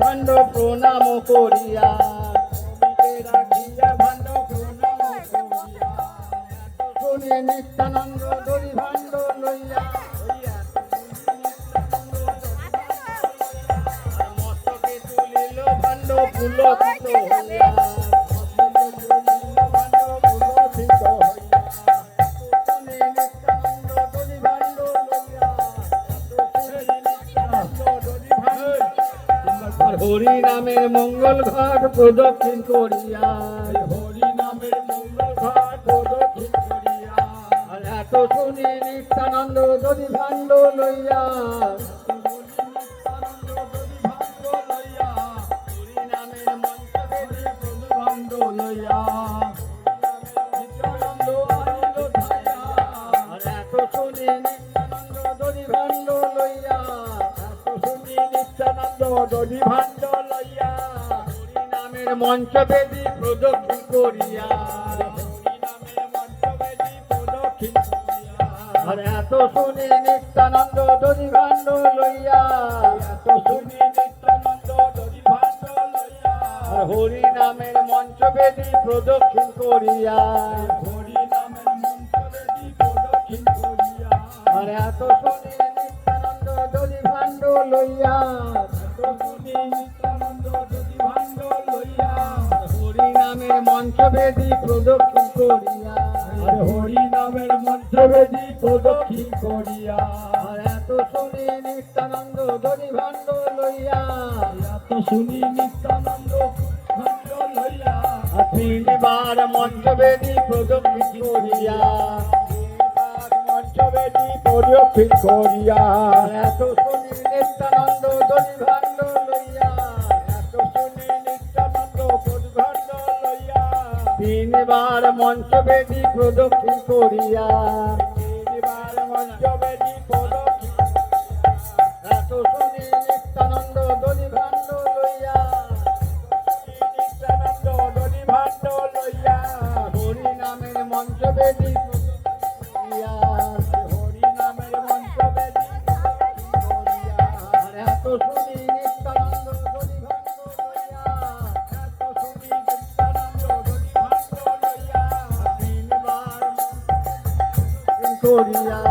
ভাণ্ড প্রণম করিয়া। রাখিয়া শুনি নিত্যানন্দ হরি ভাণ্ড লইয়া। মস্তকে তুলিল ভাণ্ড পুলকিত হইয়া। হরি নামের মঙ্গল ঘাট প্রদক্ষিণ করিয়া। হরি নামের মঙ্গল ঘাট এত শুনি নিত্যানন্দ যদি ভাণ্ড লইয়া। যদি ভাণ্ড লইয়া। নামের মঞ্চ বেদি প্রদক্ষিণ করিয়া। নামের মন্ত্রবেদী প্রদক্ষিণ করিয়া আর এত শুনি নিত্যানন্দ ভাণ্ড লইয়া এত শুনি নিত্যানন্দ দধি ভাণ্ড লইয়া আর হরি নামের মঞ্চ বেদি প্রদক্ষিণ করিয়া হরি নামের মন্ত্রবেদী প্রদক্ষিণ করিয়া আর এত শুনি নিত্যানন্দ ভাণ্ড লইয়া এত শুনি নিত্যানন্দ ভাণ্ড লইয়া হরি নামের মঞ্চ বেদি প্রদক্ষিণ করিয়া আর হরি নামের মন্ত্রবেদী প্রদক্ষিণ করিয়া। আর এত শুনি নিত্যানন্দ যদি ভাণ্ড লইয়া। এত শুনি নিত্যানন্দ লইয়া। তিনবার মঞ্চ বেদি প্রদক্ষিণ করিয়া। মঞ্চবেদী প্রদক্ষিণ করিয়া। এত শুনি নিত্যানন্দ যদি এবার মঞ্চ বেদি প্রদক্ষিণ করিয়া। এবার মঞ্চ বেদি হরি নামের মঞ্চ বেদি শুনি করিয়া